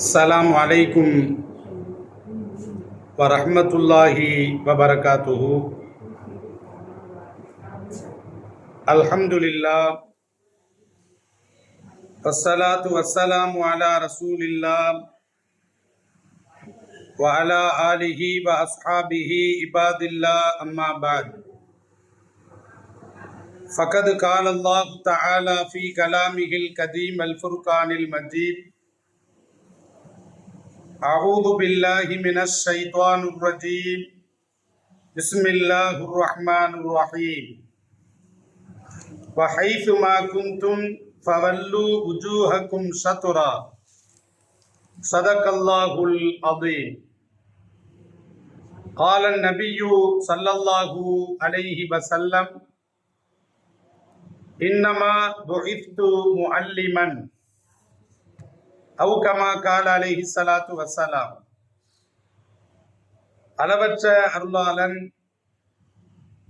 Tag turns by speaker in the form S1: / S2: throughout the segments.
S1: السلام عليكم ورحمة الله وبركاته. الحمد لله والصلاة والسلام على رسول الله وعلى آله وأصحابه عباد الله أما بعد. فقد قال الله تعالى في كلامه القديم الفرقان المجيد أعوذ بالله من الشيطان الرجيم. بسم الله الرحمن الرحيم. وحيث ما كنتم فولوا وجوهكم شطرا. صدق الله العظيم. قال النبي صلى الله عليه وسلم இன்னமா புஇத்து முஅல்லிமன். அவு கமா கால அலைஹி சலாத்து வசலாம் அளவற்ற அருளாளன்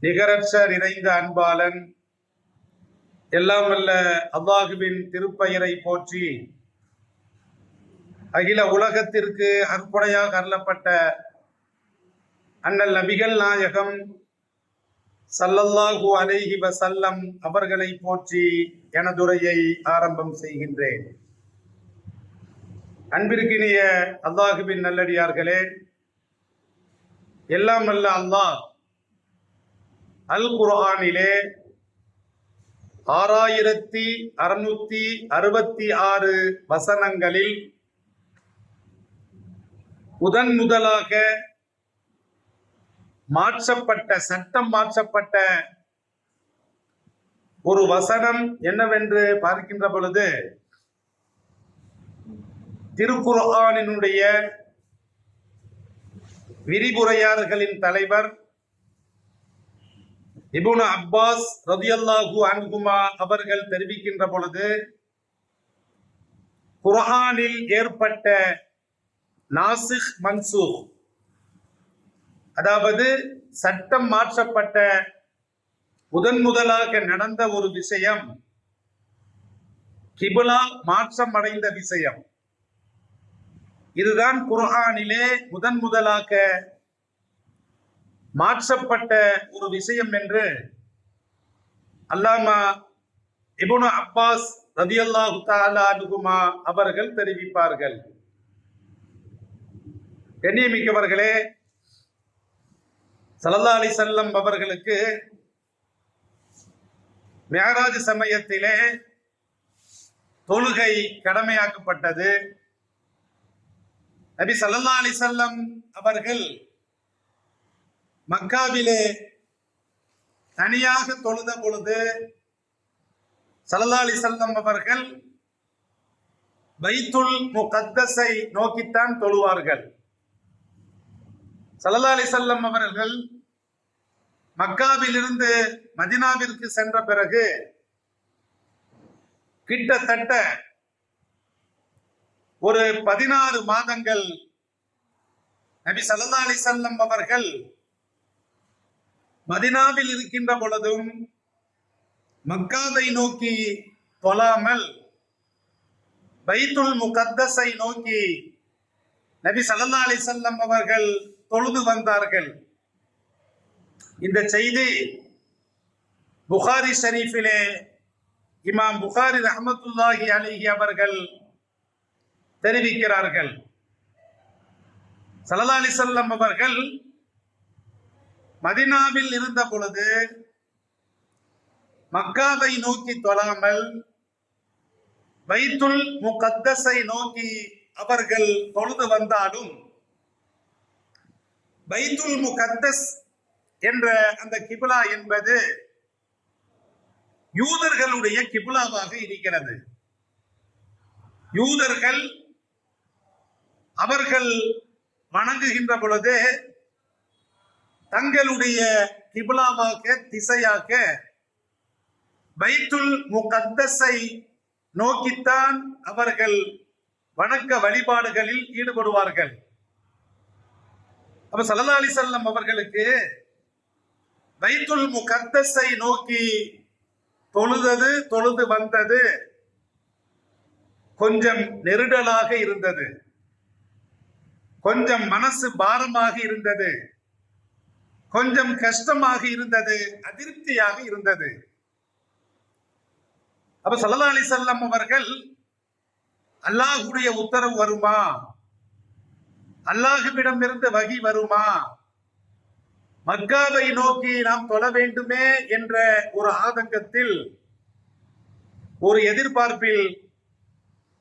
S1: நிகரற்ற நிறைந்த அன்பாளன் எல்லாம் அல்ல அல்லாஹுவின் திருப்பெயரை போற்றி அகில உலகத்திற்கு அர்ப்பணையாக அருளப்பட்ட அண்ணல் நபிகள் நாயகம் சல்லல்லாஹு அலைஹி வசல்லம் அவர்களை போற்றி எனதுரையை ஆரம்பம் செய்கின்றேன். அன்பிற்கினிய அல்லாஹுவின் நல்லடியார்களே எல்லாம் அல்ல அல்லாஹ் அல் குர்ஹானிலே ஆறாயிரத்தி அறுநூத்தி அறுபத்தி ஆறு வசனங்களில் முதன் முதலாக மாற்றப்பட்ட சட்டம் மாற்றப்பட்ட ஒரு வசனம் என்னவென்று பார்க்கின்ற பொழுது திருக்குர்ஆனினுடைய விரிவுரையாளர்களின் தலைவர் இபுன அப்பாஸ் ரதியல்லாஹு அன்குமா அவர்கள் தெரிவிக்கின்ற பொழுது குர்ஆனில் ஏற்பட்ட நாசிக் மன்சூக் அதாவது சட்டம் மாற்றப்பட்ட முதன் முதலாக நடந்த ஒரு விஷயம் கிபுலா மாற்றம் அடைந்த விஷயம். இதுதான் குர்ஆனிலே முதன் முதலாக மாற்றப்பட்ட ஒரு விஷயம் என்று அல்லாமா இபுனு அப்பாஸ் ரதியல்லாஹு தாலா அவர்கள் தெரிவிப்பார்கள். கண்ணியமிக்கவர்களே சல்லா அலி செல்லம் அவர்களுக்கு மேராஜ் சமயத்திலே தொழுகை கடமையாக்கப்பட்டது. நபி சல்லா அலி செல்லம் அவர்கள் மக்காவிலே தனியாக தொழுத பொழுது சல்லா அலி செல்லம் அவர்கள் பைத்துல் முகத்தஸை நோக்கித்தான் தொழுவார்கள். சல்லா அலி அவர்கள் மக்காவிலிருந்து மதினாவிற்கு சென்ற பிறகு கிட்டத்தட்ட ஒரு பதினாறு மாதங்கள் நபி சல்லா அலி செல்லம் அவர்கள் மதினாவில் இருக்கின்ற பொழுதும் மக்காவை நோக்கி தொழாமல் பைத்துல் முகத்தஸை நோக்கி நபி சல்லா அலி அவர்கள் தொழுது வந்தார்கள். இந்த செய்தி புகாரி ஷரீஃபிலே இமாம் புகாரி ரஹமத்துல்லாஹி அலிஹி அவர்கள் தெரிவிக்கிறார்கள். சல்லா அலிசல்லம் அவர்கள் மதினாவில் இருந்த பொழுது மக்காவை நோக்கி தொழாமல் வைத்துல் முகத்தஸை நோக்கி அவர்கள் தொழுது வந்தாலும் பைத்துல் முகத்தஸ் என்ற அந்த கிபிலா என்பது யூதர்களுடைய கிபிலாவாக இருக்கிறது. யூதர்கள் அவர்கள் வணங்குகின்ற பொழுது தங்களுடைய கிபிலாவாக திசையாக்க பைத்துல் முகத்தஸை நோக்கித்தான் அவர்கள் வணக்க வழிபாடுகளில் ஈடுபடுவார்கள். அப்ப சல்லா அலி செல்லம் அவர்களுக்கு பைத்துல் முகத்தஸை நோக்கி தொழுதது தொழுது வந்தது கொஞ்சம் நெருடலாக இருந்தது. கொஞ்சம் மனசு பாரமாக இருந்தது. கொஞ்சம் கஷ்டமாக இருந்தது அதிருப்தியாக இருந்தது. அப்ப சல்லா அலி செல்லம் அவர்கள் அல்லாஹுடைய உத்தரவு வருமா? அல்லாஹுவிடம் இருந்து வகி வருமா? மக்காவை நோக்கி நாம் தொழ வேண்டுமே என்ற ஒரு ஆதங்கத்தில் ஒரு எதிர்பார்ப்பில்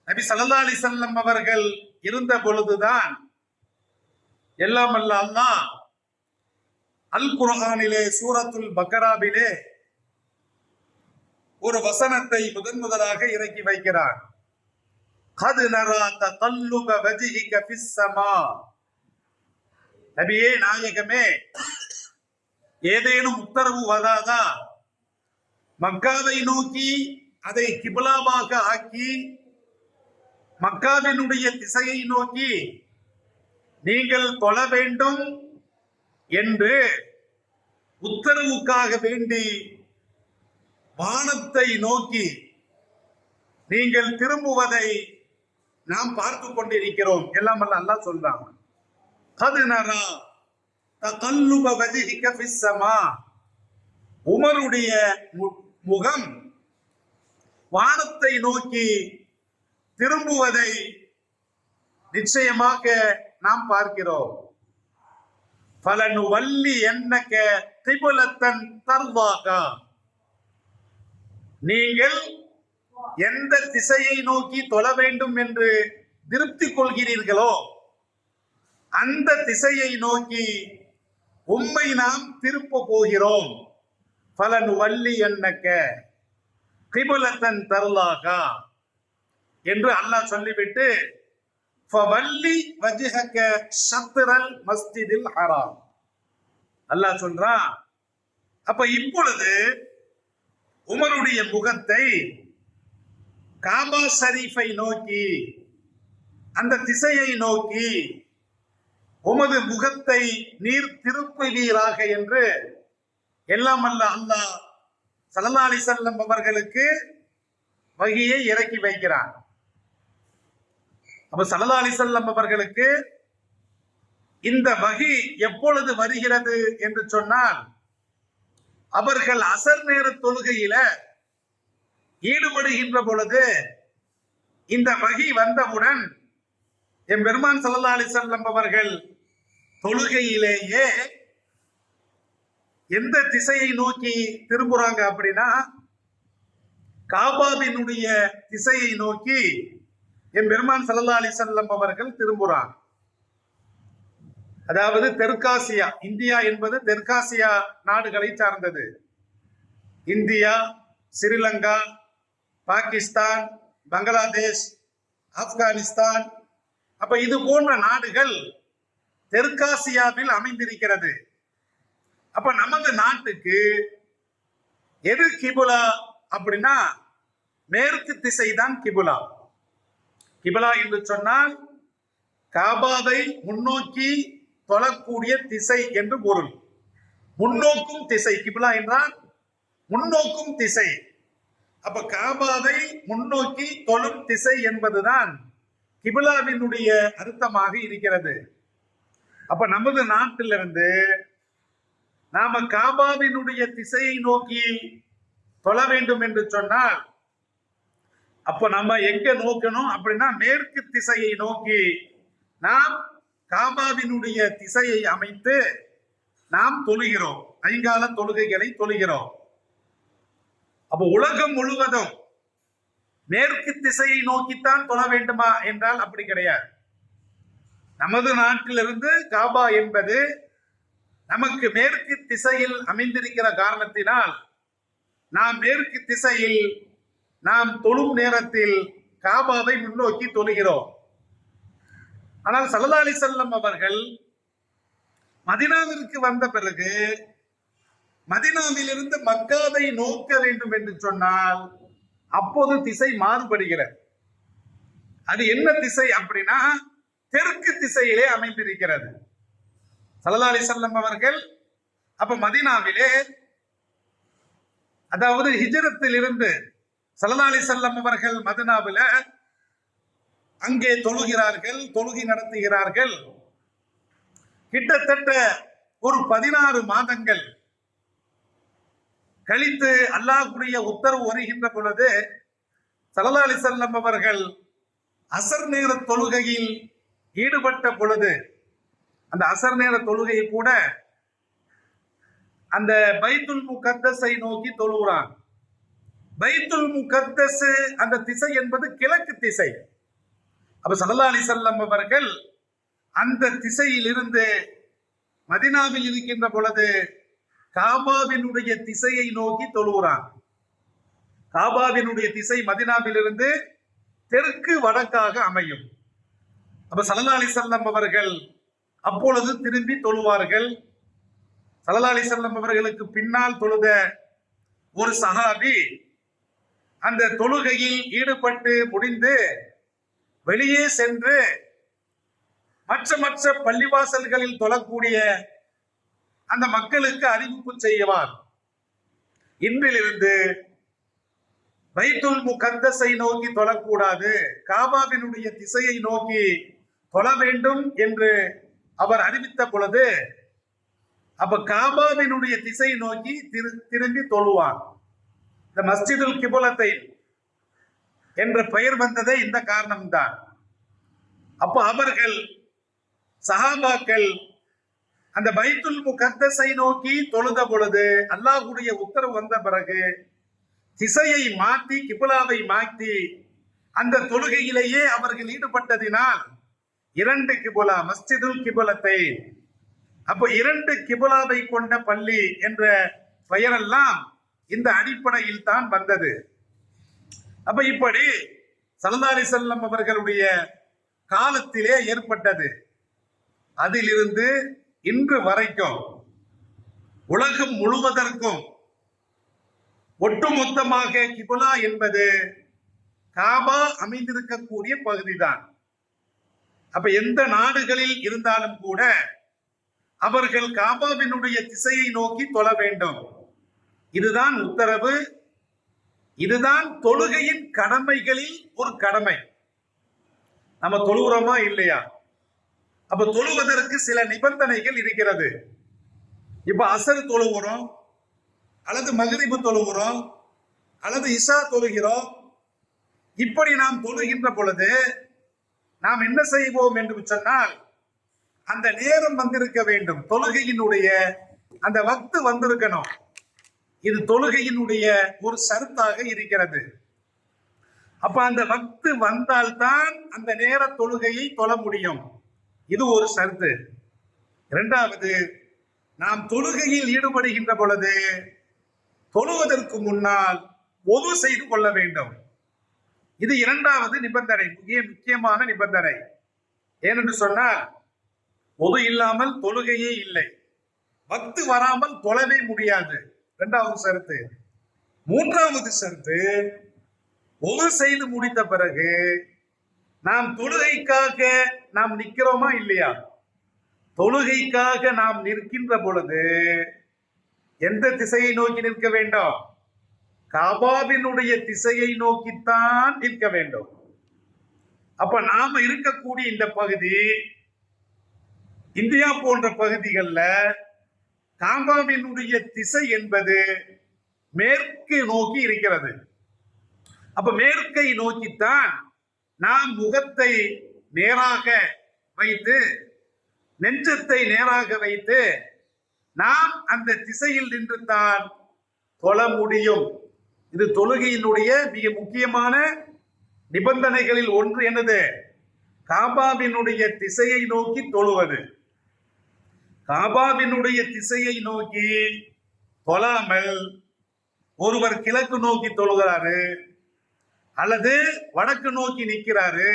S1: நபி சல்லா அலி செல்லம் அவர்கள் இருந்த பொழுதுதான் எல்லாம் அல்ல அல் குரஹானிலே சூரத்துல் பக்கராபிலே ஒரு வசனத்தை முதன் முதலாக இறக்கி வைக்கிறான். கது நரா தல்லுப வஜிஹிக பிஸ்ஸமா நபியே நாயகமே ஏதேனும் உத்தரவு வராதா? மக்காவை நோக்கி அதை கிபிலாவாக ஆக்கி மக்காவினுடைய திசையை நோக்கி நீங்கள் தொழ வேண்டும் என்று உத்தரவுக்காக வேண்டி வானத்தை நோக்கி நீங்கள் திரும்புவதை நாம் பார்த்து கொண்டிருக்கிறோம். எல்லாம் அல்ல அல்லா சொல்றாங்க கது நரா தகல்லுப வஜிஹிக ஃபிஸ்ஸமா உமருடைய மு- முகம் வானத்தை நோக்கி திரும்புவதை நிச்சயமாக நாம் பார்க்கிறோம். பலனு வள்ளி என்னக்க திபுலத்தன் தர்வாகா. நீங்கள் எந்த திசையை நோக்கி தொழ வேண்டும் என்று திருப்தி கொள்கிறீர்களோ அந்த திசையை நோக்கி உம்மை நாம் திருப்ப போகிறோம். பலன் வள்ளி என்னக்க? கிபுலத்தன் தருளாகா? என்று அல்லாஹ் சொல்லிவிட்டு ஃபவல்லி வஜ்ஹக ஷத்ரல் மஸ்ஜிதில் ஹராம். அல்லாஹ் சொல்றான் அப்ப இப்பொழுது உமருடைய முகத்தை காபா ஷரீஃபை நோக்கி அந்த திசையை நோக்கி உமது முகத்தை நீர் திருப்புவீராக என்று எல்லாம் அல்ல அல்லாஹ் ஸல்லல்லாஹு அலைஹி வஸல்லம் அவர்களுக்கு வகையை இறக்கி வைக்கிறான். அப்ப ஸல்லல்லாஹு அலைஹி வஸல்லம் அவர்களுக்கு இந்த வகி எப்பொழுது வருகிறது என்று சொன்னால் அவர்கள் அசர் நேர தொழுகையில ஈடுபடுகின்ற பொழுது இந்த வகி வந்தவுடன் என் பெருமான் சல்லா அலைஹி அவர்கள் தொழுகையிலேயே எந்த திசையை நோக்கி திரும்புறாங்க அப்படின்னா காபாவினுடைய திசையை நோக்கி என் பெருமான் சல்லா அலைஹி வஸல்லம் அவர்கள் திரும்புறாங்க. அதாவது தெற்காசியா இந்தியா என்பது தெற்காசியா நாடுகளை சார்ந்தது. இந்தியா ஸ்ரீலங்கா பாகிஸ்தான் பங்களாதேஷ் ஆப்கானிஸ்தான். அப்ப இது போன்ற நாடுகள் தெற்காசியாவில் அமைந்திருக்கிறது. அப்ப நமது நாட்டுக்கு எது கிபுலா அப்படின்னா மேற்கு திசை தான் கிபுலா. கிபுலா என்று சொன்னால் காபாவை முன்னோக்கி தொழக்கூடிய திசை என்று பொருள். முன்னோக்கும் திசை கிபுலா என்றால் முன்னோக்கும் திசை. அப்ப காபாவை முன்னோக்கி தொழும் திசை என்பதுதான் கிபிலாவினுடைய அர்த்தமாக இருக்கிறது. அப்ப நமது நாட்டிலிருந்து நாம காபாவினுடைய திசையை நோக்கி தொழ வேண்டும் என்று சொன்னால் அப்ப நம்ம எங்க நோக்கணும் அப்படின்னா மேற்கு திசையை நோக்கி நாம் காபாவினுடைய திசையை அமைத்து நாம் தொழுகிறோம். ஐங்கால தொழுகைகளை தொழுகிறோம். அப்போ உலகம் முழுவதும் மேற்கு திசையை நோக்கித்தான் தொழ வேண்டுமா என்றால் அப்படி கிடையாது. நமது நாட்டிலிருந்து காபா என்பது நமக்கு மேற்கு திசையில் அமைந்திருக்கிற காரணத்தினால் நாம் மேற்கு திசையில் நாம் தொழும் நேரத்தில் காபாவை முன்னோக்கி தொழுகிறோம். ஆனால் சல்லா அலி செல்லம் அவர்கள் மதினாவிற்கு வந்த பிறகு மதினாவிலிருந்து மக்காவை நோக்க வேண்டும் என்று சொன்னால் அப்போது திசை மாறுபடுகிறது. அது என்ன திசை அப்படின்னா தெற்கு திசையிலே அமைந்திருக்கிறது. சல்லா செல்லம் அவர்கள் அப்ப மதினாவிலே அதாவது ஹிஜரத்தில் இருந்து சல்லா செல்லம் அவர்கள் மதினாவில அங்கே தொழுகிறார்கள் தொழுகை நடத்துகிறார்கள். கிட்டத்தட்ட ஒரு பதினாறு மாதங்கள் கழித்து அல்லாஹுடைய உத்தரவு வருகின்ற பொழுது சல்லா அலிசல்லம் அவர்கள் அசர் நேர தொழுகையில் ஈடுபட்ட பொழுது அந்த அசர் நேர தொழுகையை கூட அந்த பைத்துல் முகத்தஸை நோக்கி தொழுகிறான் பைத்துல் முகத்தஸ் அந்த திசை என்பது கிழக்கு திசை. அப்ப சல்லா அலிசல்லம் அவர்கள் அந்த திசையில் இருந்து மதினாவில் இருக்கின்ற பொழுது காபாவினுடைய திசையை நோக்கி தொழுகிறான் காபாவினுடைய திசை மதினாவிலிருந்து தெற்கு வடக்காக அமையும். அப்ப சல்லா அலிசல்லம் அவர்கள் அப்பொழுது திரும்பி தொழுவார்கள். சல்லா அலிசல்லம் அவர்களுக்கு பின்னால் தொழுத ஒரு சஹாபி அந்த தொழுகையில் ஈடுபட்டு முடிந்து வெளியே சென்று மற்ற மற்ற பள்ளிவாசல்களில் தொழக்கூடிய அந்த மக்களுக்கு அறிவிப்பு செய்வான் இன்றிலிருந்து பைத்துல் முகத்தஸை நோக்கி தொழக்கூடாது. காபாவினுடைய திசையை நோக்கி தொழ வேண்டும் என்று அவர் அறிவித்த பொழுது அப்ப காபாவினுடைய திசை நோக்கி திரு- திரும்பி தொழுவான். இந்த மஸ்ஜிதுல் கிபுலத்தை என்ற பெயர் வந்ததே இந்த காரணம்தான். அப்ப அவர்கள் சஹாபாக்கள் அந்த பைத்துல் முகத்தஸை நோக்கி தொழுத பொழுது அல்லாஹ்வுடைய உத்தரவு வந்த பிறகு திசையை மாற்றி கிபுலாவை மாற்றி அந்த தொழுகையிலேயே அவர்கள் ஈடுபட்டதினால் இரண்டு கிபுலா மஸ்ஜிதுல் கிபுலத்தை அப்போ இரண்டு கிபுலாவை கொண்ட பள்ளி என்ற பெயரெல்லாம் இந்த அடிப்படையில் தான் வந்தது. அப்ப இப்படி சலதாரி செல்லம் அவர்களுடைய காலத்திலே ஏற்பட்டது. அதிலிருந்து இன்று வரைக்கும் உலகம் முழுவதற்கும் ஒட்டுமொத்தமாக கிபுலா என்பது காபா அமைந்திருக்கக்கூடிய பகுதிதான். அப்ப எந்த நாடுகளில் இருந்தாலும் கூட அவர்கள் காபாவினுடைய திசையை நோக்கி தொழ வேண்டும். இதுதான் உத்தரவு. இதுதான் தொழுகையின் கடமைகளில் ஒரு கடமை. நம்ம தொழுகிறோமா இல்லையா? அப்ப தொழுவதற்கு சில நிபந்தனைகள் இருக்கிறது. இப்ப அசர் தொழுகிறோம் அல்லது மகரிபு தொழுகிறோம் அல்லது இசா தொழுகிறோம். இப்படி நாம் தொழுகின்ற பொழுது நாம் என்ன செய்வோம் என்று சொன்னால் அந்த நேரம் வந்திருக்க வேண்டும். தொழுகையினுடைய அந்த வக்து வந்திருக்கணும். இது தொழுகையினுடைய ஒரு சருத்தாக இருக்கிறது. அப்ப அந்த வக்து வந்தால்தான் அந்த நேர தொழுகையை தொழ முடியும். இது ஒரு சருத்து. இரண்டாவது நாம் தொழுகையில் ஈடுபடுகின்ற பொழுது தொழுவதற்கு முன்னால் ஒது செய்து கொள்ள வேண்டும். இது இரண்டாவது நிபந்தனை மிக முக்கியமான நிபந்தனை. ஏனென்று சொன்னால் ஒது இல்லாமல் தொழுகையே இல்லை. பக்து வராமல் தொழவே முடியாது. இரண்டாவது சருத்து. மூன்றாவது சருத்து ஒது செய்து முடித்த பிறகு நாம் தொழுகைக்காக நாம் நிற்கிறோமா இல்லையா? தொழுகைக்காக நாம் நிற்கின்ற பொழுது எந்த திசையை நோக்கி நிற்க வேண்டும்? காபாவினுடைய திசையை நோக்கித்தான் நிற்க வேண்டும். அப்ப நாம இருக்கக்கூடிய இந்த பகுதி இந்தியா போன்ற பகுதிகளில் காபாவினுடைய திசை என்பது மேற்கு நோக்கி இருக்கிறது. அப்ப மேற்கை நோக்கித்தான் நாம் முகத்தை நேராக வைத்து நெஞ்சத்தை நேராக வைத்து நாம் அந்த திசையில் நின்றுதான் தொழ முடியும். இது தொழுகையினுடைய மிக முக்கியமான நிபந்தனைகளில் ஒன்று என்னது? காபாவினுடைய திசையை நோக்கி தொழுவது. காபாவினுடைய திசையை நோக்கி தொழாமல் ஒருவர் கிழக்கு நோக்கி தொழுகிறாரு. அல்லது வடக்கு நோக்கி நிற்கிறாரு.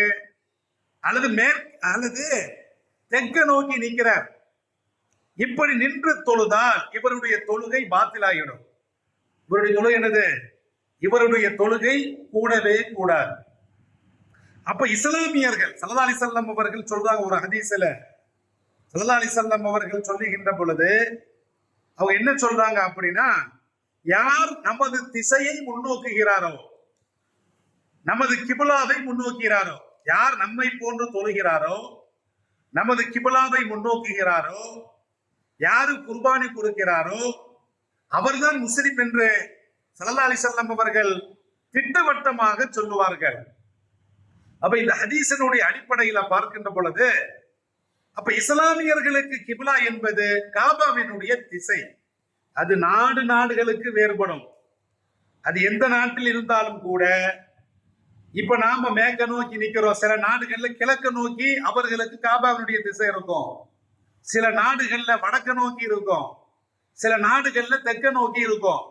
S1: அல்லது மேற்கு அல்லது தெற்கு நோக்கி நிற்கிறார். இப்படி நின்று தொழுதால் இவருடைய தொழுகை பாத்திலாகிடும் இவருடைய தொழுகை என்னது? இவருடைய தொழுகை கூடவே கூடாது. அப்ப இஸ்லாமியர்கள் சல்லா அலிசல்லம் அவர்கள் சொல்றாங்க ஒரு ஹதீஸ்ல. சல்லா அலிசல்லம் அவர்கள் சொல்லுகின்ற பொழுது அவங்க என்ன சொல்றாங்க அப்படின்னா யார் நமது திசையை முன்னோக்குகிறாரோ நமது கிபுலாவை முன்னோக்கிறாரோ யார் நம்மை போன்று தொழுகிறாரோ? நமது கிபிலாவை முன்னோக்குகிறாரோ? யாரு குர்பானி கொடுக்கிறாரோ? அவர்தான் முஸ்லிம் என்று சல்லா அலிசல்லாம் அவர்கள் திட்டவட்டமாக சொல்லுவார்கள். அப்ப இந்த ஹதீசனுடைய அடிப்படையில பார்க்கின்ற பொழுது அப்ப இஸ்லாமியர்களுக்கு கிபிலா என்பது காபாவினுடைய திசை. அது நாடு நாடுகளுக்கு வேறுபடும். அது எந்த நாட்டில் இருந்தாலும் கூட இப்ப நாம மேற்க நோக்கி நிக்கிறோம். சில நாடுகள்ல கிழக்க நோக்கி அவர்களுக்கு காபாவினுடைய திசை இருக்கும். சில நாடுகள்ல வடக்க நோக்கி இருக்கும். சில நாடுகள்ல தெற்க நோக்கி இருக்கும்.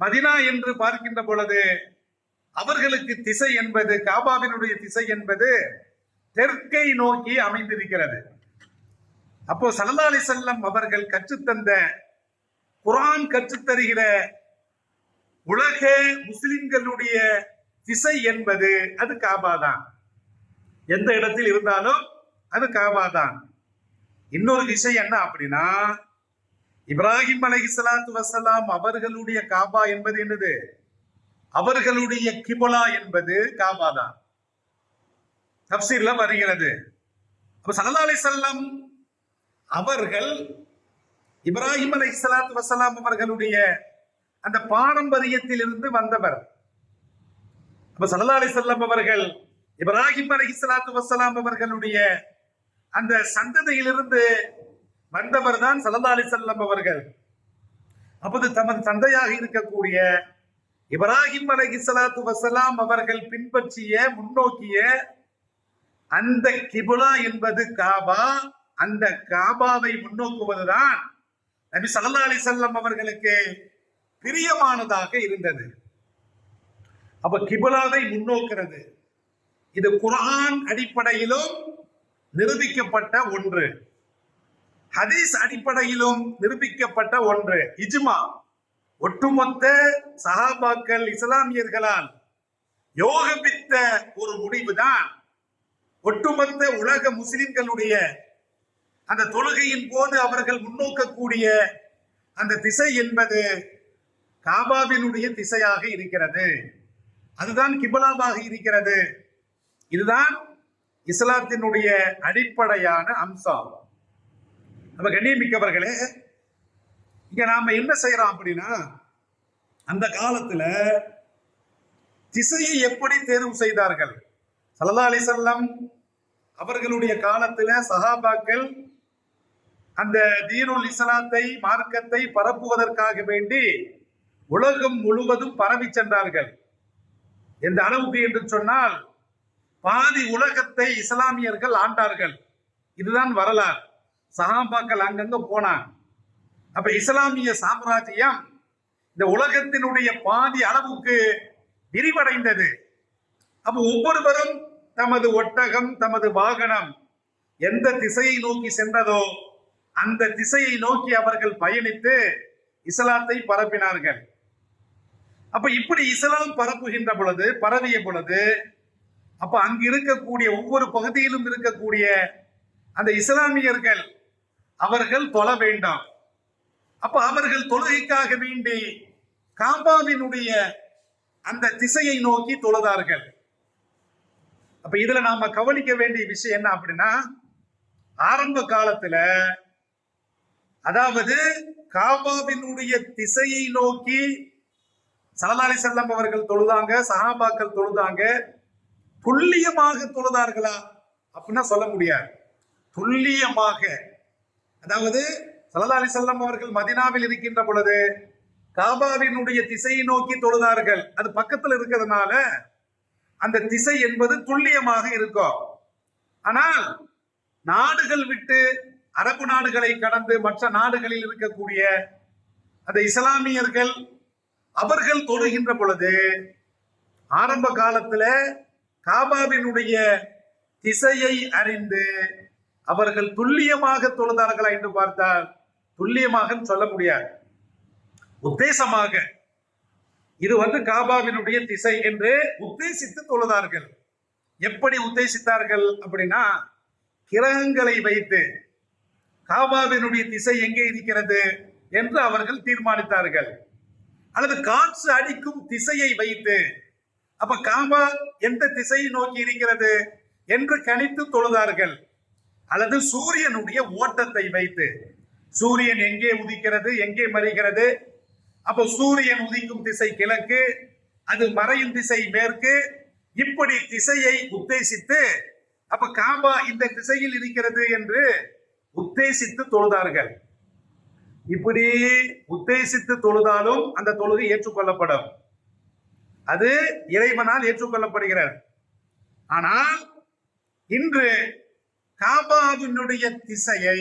S1: மதினா என்று பார்க்கின்ற பொழுது அவர்களுக்கு திசை என்பது காபாவினுடைய திசை என்பது தெற்கை நோக்கி அமைந்திருக்கிறது. அப்போ சல்லா செல்லம் அவர்கள் கற்றுத்தந்த குரான் கற்றுத்தருகிற உலக முஸ்லிம்களுடைய திசை என்பது அது காபா தான் எந்த இடத்தில் இருந்தாலும் அது காபா தான் இன்னொரு விஷயம் என்ன அப்படின்னா இப்ராஹிம் சலாத்து வசலாம் அவர்களுடைய காபா என்பது என்னது? அவர்களுடைய கிபுலா என்பது காபா தான் தப்சீர்ல வருகிறது. அப்ப சல்லா அலிசல்லாம் அவர்கள் இப்ராஹிம் அலைஹிஸ்ஸலாத்து வசலாம் அவர்களுடைய அந்த பாரம்பரியத்தில் இருந்து வந்தவர். அப்ப சல்லா அலிசல்லாம் அவர்கள் இப்ராஹிம் அலைஹிஸ்ஸலாத்து வசலாம் அவர்களுடைய அந்த சந்ததியிலிருந்து வந்தவர் தான் சல்லா அலிசல்லாம் அவர்கள். அப்போது தமது தந்தையாக இருக்கக்கூடிய இப்ராஹிம் அலைஹிஸ்ஸலாத்து வசலாம் அவர்கள் பின்பற்றிய முன்னோக்கிய அந்த கிபுலா என்பது காபா அந்த காபாவை முன்னோக்குவதுதான் நபி சல்லா அலிசல்லம் அவர்களுக்கு பிரியமானதாக இருந்தது. அப்ப கிபுலாவை முன்னோக்கிறது. இது குரான் அடிப்படையிலும் நிரூபிக்கப்பட்ட ஒன்று. ஹதீஸ் அடிப்படையிலும் நிரூபிக்கப்பட்ட ஒன்று. இஜ்மா. ஒட்டுமொத்த சஹாபாக்கள் இஸ்லாமியர்களால் யோகபித்த ஒரு முடிவுதான். ஒட்டுமொத்த உலக முஸ்லிம்களுடைய அந்த தொழுகையின் போது அவர்கள் முன்னோக்கக்கூடிய அந்த திசை என்பது காபாவினுடைய திசையாக இருக்கிறது. அதுதான் கிபலாவாக இருக்கிறது. இதுதான் இஸ்லாத்தினுடைய அடிப்படையான அம்சம் நம்ம கண்ணியமிக்கவர்களே இங்க நாம என்ன செய்யறோம் அப்படின்னா அந்த காலத்துல திசையை எப்படி தேர்வு செய்தார்கள்? சல்லா அலிசல்லம் அவர்களுடைய காலத்துல சஹாபாக்கள் அந்த தீனுல் இஸ்லாத்தை மார்க்கத்தை பரப்புவதற்காக வேண்டி உலகம் முழுவதும் பரவி சென்றார்கள். எந்த அளவுக்கு என்று சொன்னால் பாதி உலகத்தை இஸ்லாமியர்கள் ஆண்டார்கள். இதுதான் வரலாறு. சஹாபாக்கள் அங்கங்க போனாங்க. அப்ப இஸ்லாமிய சாம்ராஜ்யம் இந்த உலகத்தினுடைய பாதி அளவுக்கு விரிவடைந்தது. அப்ப ஒவ்வொருவரும் தமது ஒட்டகம் தமது வாகனம் எந்த திசையை நோக்கி சென்றதோ அந்த திசையை நோக்கி அவர்கள் பயணித்து இஸ்லாத்தை பரப்பினார்கள். அப்ப இப்படி இஸ்லாம் பரப்புகின்ற பொழுது பரவிய பொழுது அப்ப அங்கு இருக்கக்கூடிய ஒவ்வொரு பகுதியிலும் இருக்கக்கூடிய அந்த இஸ்லாமியர்கள் அவர்கள் தொழ வேண்டாம். அப்ப அவர்கள் தொழுகைக்காக வேண்டி காபாவினுடைய அந்த திசையை நோக்கி தொழுதார்கள். அப்ப இதுல நாம கவனிக்க வேண்டிய விஷயம் என்ன அப்படின்னா ஆரம்ப காலத்துல அதாவது காபாவினுடைய திசையை நோக்கி சலதாலி செல்லம் அவர்கள் தொழுதாங்க சஹாபாக்கள் தொழுதாங்க. துல்லியமாக தொழுதார்களா? அப்படின்னா சொல்ல முடியாது. துல்லியமாக. அதாவது சலதாலி செல்லம் அவர்கள் மதினாவில் இருக்கின்ற பொழுது காபாவினுடைய திசையை நோக்கி தொழுதார்கள். அது பக்கத்தில் இருக்கிறதுனால அந்த திசை என்பது துல்லியமாக இருக்கும். ஆனால் நாடுகள் விட்டு அரபு நாடுகளை கடந்து மற்ற நாடுகளில் இருக்கக்கூடிய அந்த இஸ்லாமியர்கள் அவர்கள் தொழுகின்ற பொழுது ஆரம்ப காலத்துல காபாவினுடைய திசையை அறிந்து அவர்கள் துல்லியமாக தொழுதார்களா என்று பார்த்தால் துல்லியமாக சொல்ல முடியாது. உத்தேசமாக. இது வந்து காபாவினுடைய திசை என்று உத்தேசித்து தொழுதார்கள். எப்படி உத்தேசித்தார்கள் அப்படின்னா கிரகங்களை வைத்து காபாவினுடைய திசை எங்கே இருக்கிறது என்று அவர்கள் தீர்மானித்தார்கள். அல்லது காற்று அடிக்கும் திசையை வைத்து. அப்ப காபா எந்த திசையை நோக்கி இருக்கிறது? என்று கணித்து தொழுதார்கள். அல்லது சூரியனுடைய ஓட்டத்தை வைத்து. சூரியன் எங்கே உதிக்கிறது? எங்கே மறைகிறது? அப்ப சூரியன் உதிக்கும் திசை கிழக்கு அது மறையும் திசை மேற்கு. இப்படி திசையை உத்தேசித்து அப்ப காபா இந்த திசையில் இருக்கிறது என்று உத்தேசித்து தொழுதார்கள். இப்படி உத்தேசித்து தொழுதாலும் அந்த தொழுகை ஏற்றுக்கொள்ளப்படும். அது இறைவனால் ஏற்றுக்கொள்ளப்படுகிறது. ஆனால் இன்று காபாவினுடைய திசையை